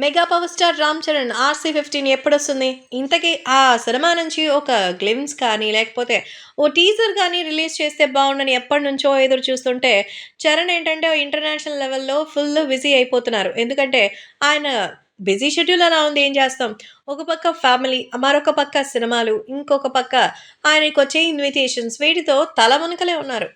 Mega power star Ram Charan RC fifteen ఎప్పుడొస్తుంది? ఇంతకీ ఆ cinema నుంచి ఒక గ్లిమ్స్ కానీ లేకపోతే ఓ టీజర్ కానీ రిలీజ్ చేస్తే బాగుండని ఎప్పటి నుంచో ఎదురు చూస్తుంటే చరణ్ ఏంటంటే ఇంటర్నేషనల్ లెవెల్లో ఫుల్ బిజీ అయిపోతున్నారు. ఎందుకంటే ఆయన బిజీ షెడ్యూల్ అలా ఉంది ఏం చేస్తాం? ఒక పక్క ఫ్యామిలీ మరొక పక్క సినిమాలు ఇంకొక పక్క ఆయనకు వచ్చే ఇన్విటేషన్స్ వీటితో తల ఉన్నారు.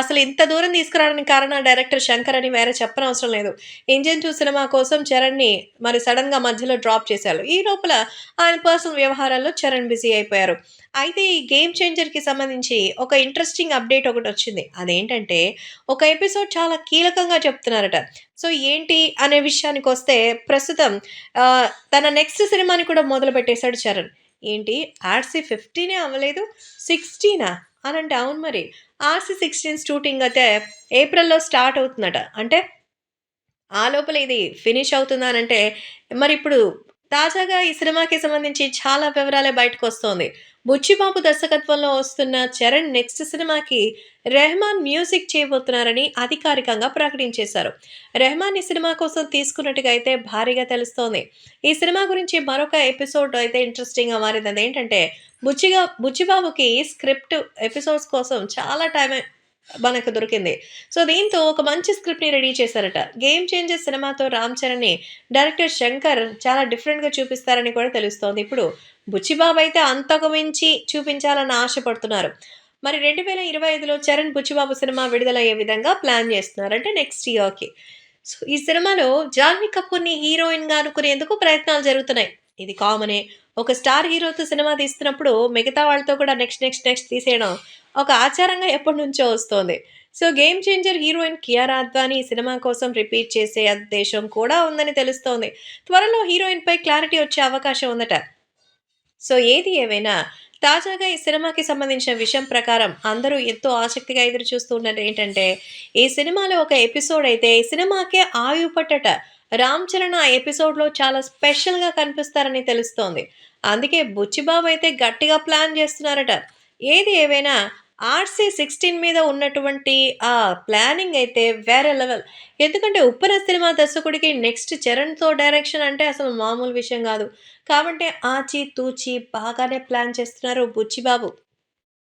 అసలు ఇంత దూరం తీసుకురావడానికి కారణం డైరెక్టర్ శంకర్ అని వేరే చెప్పనవసరం లేదు. ఇంజన్ టూ సినిమా కోసం చరణ్ని మరి సడన్గా మధ్యలో డ్రాప్ చేశారు. ఈ లోపల ఆయన పర్సనల్ వ్యవహారాల్లో చరణ్ బిజీ అయిపోయారు. అయితే ఈ గేమ్ చేంజర్కి సంబంధించి ఒక ఇంట్రెస్టింగ్ అప్డేట్ ఒకటి వచ్చింది. అదేంటంటే ఒక ఎపిసోడ్ చాలా కీలకంగా చెప్తున్నారట. సో ఏంటి అనే విషయానికి వస్తే ప్రస్తుతం తన నెక్స్ట్ సినిమా సినిమాని కూడా మొదలు పెట్టేశాడు చరణ్. ఏంటి? ఆర్సీ ఫిఫ్టీనే అవ్వలేదు సిక్స్టీనా? అని అంటే అవును మరి. ఆర్సీ సిక్స్టీన్ షూటింగ్ అయితే ఏప్రిల్లో స్టార్ట్ అవుతుందట. అంటే ఆ లోపల ఇది ఫినిష్ అవుతుందా అని అంటే మరి ఇప్పుడు తాజాగా ఈ సినిమాకి సంబంధించి చాలా వివరాలే బయటకు వస్తోంది బుచ్చిబాబు దర్శకత్వంలో వస్తున్న చరణ్ నెక్స్ట్ సినిమాకి రెహమాన్ మ్యూజిక్ చేయబోతున్నారని అధికారికంగా ప్రకటించేశారు. రెహమాన్ ఈ సినిమా కోసం తీసుకున్నట్టుగా అయితే భారీగా తెలుస్తోంది. ఈ సినిమా గురించి మరొక ఎపిసోడ్ అయితే ఇంట్రెస్టింగ్గా మారింది అదేంటంటే బుచ్చిగా బుచ్చిబాబుకి స్క్రిప్ట్ ఎపిసోడ్స్ కోసం చాలా టైం మనకు దొరికింది. సో దీంతో ఒక మంచి స్క్రిప్ట్ని రెడీ చేశారట. గేమ్ చేంజెస్ సినిమాతో రామ్ చరణ్ని డైరెక్టర్ శంకర్ చాలా డిఫరెంట్గా చూపిస్తారని కూడా తెలుస్తోంది. ఇప్పుడు బుచ్చిబాబు అయితే అంతకు మించి చూపించాలని ఆశపడుతున్నారు. మరి రెండు వేల ఇరవై ఐదులో చరణ్ బుచ్చిబాబు సినిమా విడుదలయ్యే విధంగా ప్లాన్ చేస్తున్నారంటే నెక్స్ట్ ఇయర్కి. సో ఈ సినిమాలో జాన్వీ కపూర్ని హీరోయిన్గా అనుకునేందుకు ప్రయత్నాలు జరుగుతున్నాయి. ఇది కామనే. ఒక స్టార్ హీరోతో సినిమా తీస్తున్నప్పుడు మిగతా వాళ్ళతో కూడా నెక్స్ట్ నెక్స్ట్ నెక్స్ట్ తీసేయడం ఒక ఆచారంగా ఎప్పటి నుంచో వస్తోంది. So game changer heroine Kiara Advani cinema కోసం రిపీట్ చేసే ఉద్దేశం కూడా ఉందని తెలుస్తోంది. త్వరలో హీరోయిన్ పై క్లారిటీ వచ్చే అవకాశం ఉందట. సో ఏది ఏమైనా తాజాగా ఈ సినిమాకి సంబంధించిన విషయం ప్రకారం అందరూ ఎంతో ఆసక్తిగా ఎదురు చూస్తున్నది ఏంటంటే ఈ సినిమాలో ఒక ఎపిసోడ్ అయితే ఈ సినిమాకే ఆయువు పట్టట. రామ్ చరణ్ ఆ ఎపిసోడ్లో చాలా స్పెషల్గా కనిపిస్తారని తెలుస్తోంది. అందుకే బుచ్చిబాబు అయితే గట్టిగా ప్లాన్ చేస్తున్నారట. ఏది ఏవైనా ఆర్సీ సిక్స్టీన్ మీద ఉన్నటువంటి ఆ ప్లానింగ్ అయితే వేరే లెవెల్. ఎందుకంటే ఉప్పన సినిమా దర్శకుడికి నెక్స్ట్ చరణ్తో డైరెక్షన్ అంటే అసలు మామూలు విషయం కాదు. కాబట్టి ఆచి తూచి బాగానే ప్లాన్ చేస్తున్నారు బుచ్చిబాబు.